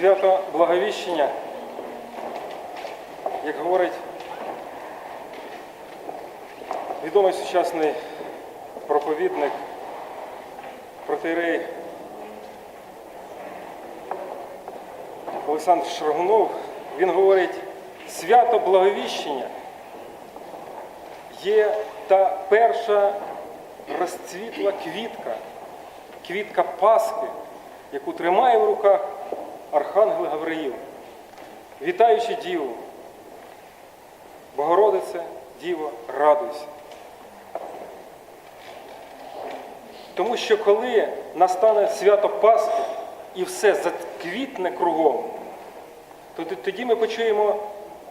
Свято Благовіщення, як говорить відомий сучасний проповідник, протеєрей Олександр Шаргунов, він говорить, свято Благовіщення є та перша розцвітла квітка, квітка Пасхи, яку тримає в руках Архангел Гавриїл, вітаючи Діву. Богородице, Діво, радуйся. Тому що коли настане свято Пасхи і все заквітне кругом, то тоді ми почуємо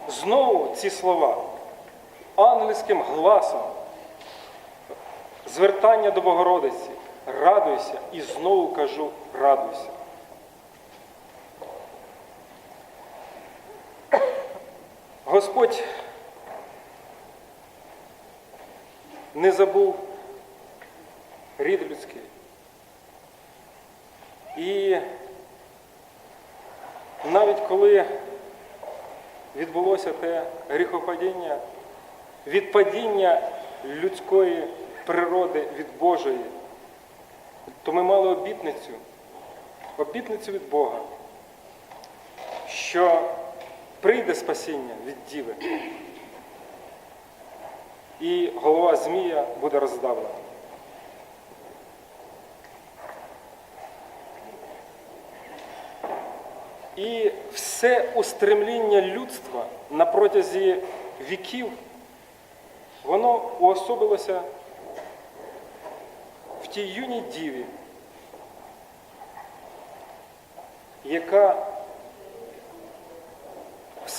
знову ці слова ангельським гласом, звертання до Богородиці, радуйся і знову кажу, радуйся. Господь не забув рід людський. І навіть коли відбулося те гріхопадіння, відпадіння людської природи від Божої, то ми мали обітницю, обітницю від Бога, що прийде спасіння від Діви, і голова Змія буде роздавлена. І все устремління людства на протязі віків, воно уособилося в тій юній діві, яка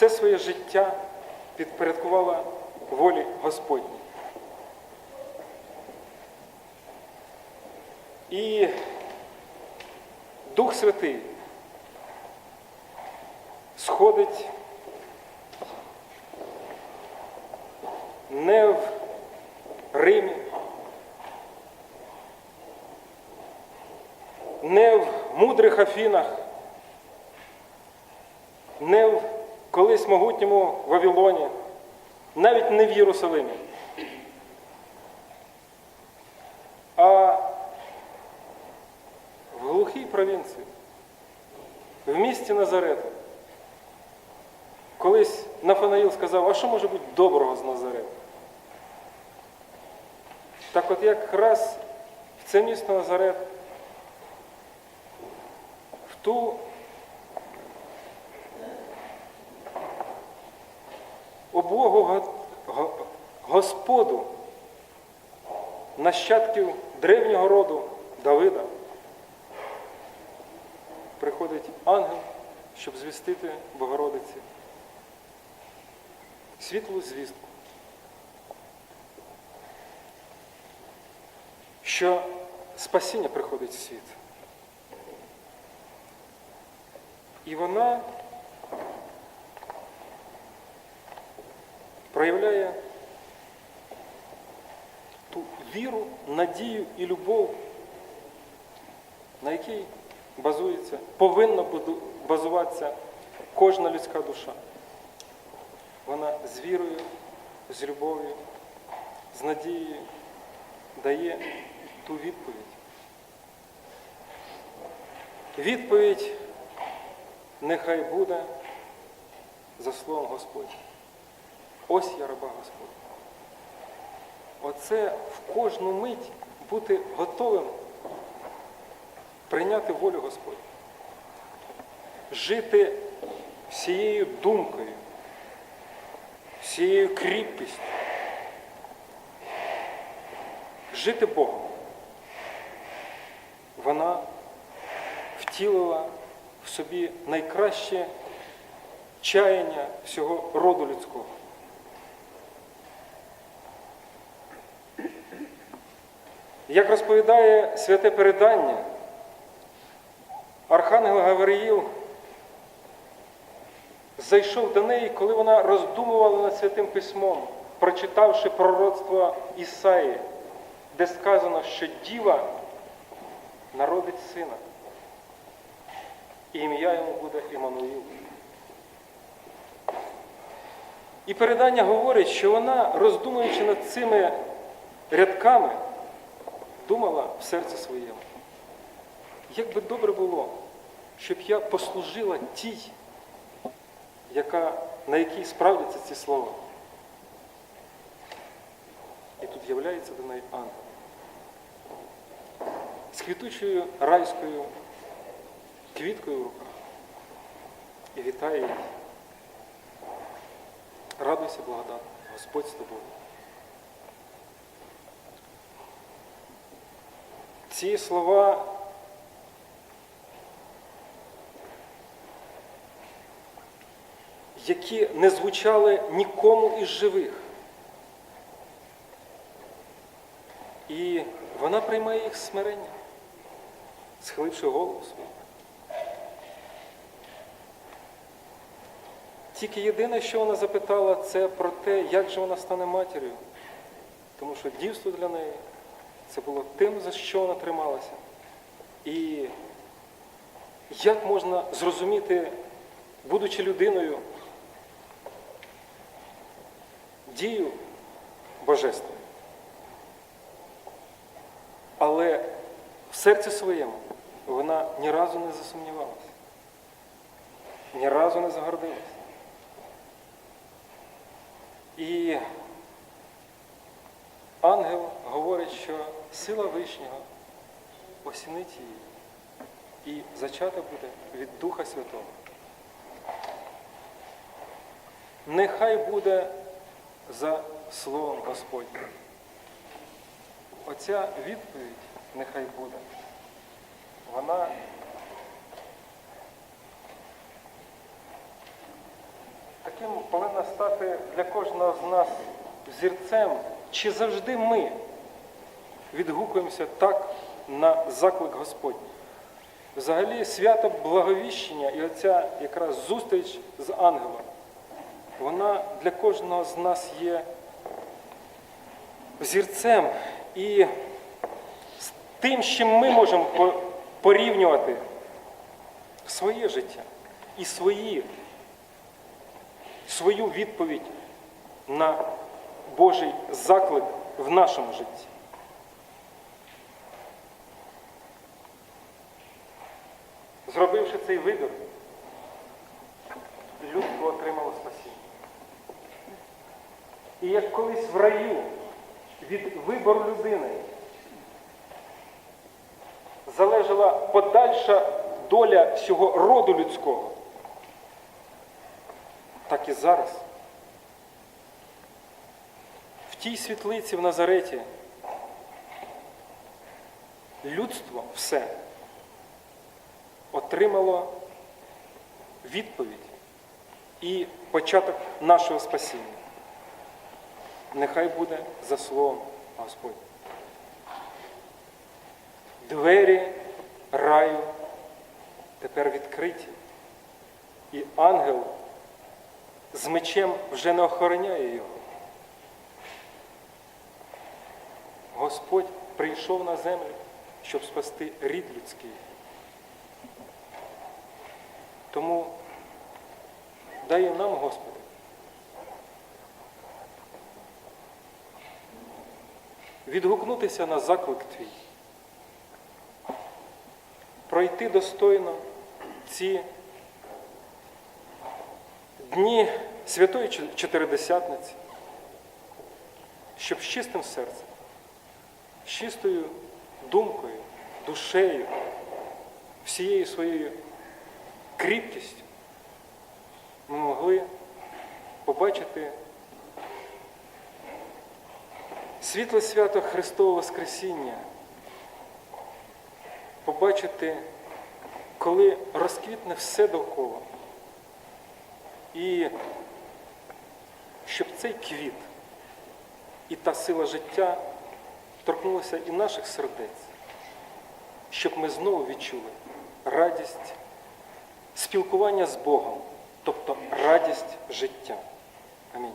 все своє життя підпорядкувала волі Господній. І Дух Святий сходить не в Римі, не в мудрих Афінах, не в колись могутньому Вавилоні, навіть не в Єрусалимі, а в глухій провінції, в місті Назарету. Колись Нафанаїл сказав, а що може бути доброго з Назарету? Так от якраз в це місто Назарет, в ту облогу го- го- Господу, нащадків древнього роду Давида, приходить ангел, щоб звістити Богородиці світлу звістку, що спасіння приходить в світ. І вона проявляє ту віру, надію і любов, на якій базується, повинна базуватися кожна людська душа. Вона з вірою, з любов'ю, з надією дає ту відповідь. Відповідь нехай буде за словом Господнім. Ось я раба Господня. Оце в кожну мить бути готовим прийняти волю Господню. Жити всією думкою, всією кріпкістю. Жити Богом. Вона втілила в собі найкраще чаяння всього роду людського. Як розповідає святе передання, Архангел Гавриїл зайшов до неї, коли вона роздумувала над святим письмом, прочитавши пророцтво Ісаї, де сказано, що діва народить сина. і ім'я йому буде Іммануїл. І передання говорить, що вона, роздумуючи над цими рядками, думала в серці своєму. Як би добре було, щоб я послужила тій, яка, на якій справдяться ці слова. І тут являється до неї ангел. З квітучою райською квіткою в руках. І вітає її. Радуйся, благодатна, Господь з тобою. Ці слова які не звучали нікому із живих. І вона приймає їх смирення, схиливши голову свою. Тільки єдине, що вона запитала, це про те, як же вона стане матір'ю. Тому що дівство для неї це було тим, за що вона трималася. І як можна зрозуміти, будучи людиною, дію божественну. Але в серці своєму вона ні разу не засумнівалася, ні разу не загордилася. І ангел говорить, що сила Вишнього осінить її і зачата буде від Духа Святого. Нехай буде за Словом Господнім. Оця відповідь нехай буде. Вона таким повинна стати для кожного з нас зірцем, чи завжди ми відгукуємося так на заклик Господній. Взагалі свято Благовіщення і оця якраз зустріч з ангелом, вона для кожного з нас є зірцем і з тим, з чим ми можемо порівнювати своє життя і свої, свою відповідь на Божий заклик в нашому житті. Зробивши цей вибір, людство отримало спасіння. І як колись в раю від вибору людини залежала подальша доля всього роду людського, так і зараз. В тій світлиці в Назареті людство все отримало відповідь і початок нашого спасіння. Нехай буде за словом Господь. Двері раю тепер відкриті, і ангел з мечем вже не охороняє його. Господь прийшов на землю, щоб спасти рід людський. Тому дай нам, Господи, відгукнутися на заклик Твій, пройти достойно ці дні Святої Чотиридесятниці, щоб з чистим серцем, з чистою думкою, душею, всією своєю кріпкістю ми могли побачити світле свято Христового Воскресіння, побачити, коли розквітне все довкола. І щоб цей квіт і та сила життя торкнулася і наших сердець, щоб ми знову відчули радість спілкування з Богом, тобто радість життя. Амінь.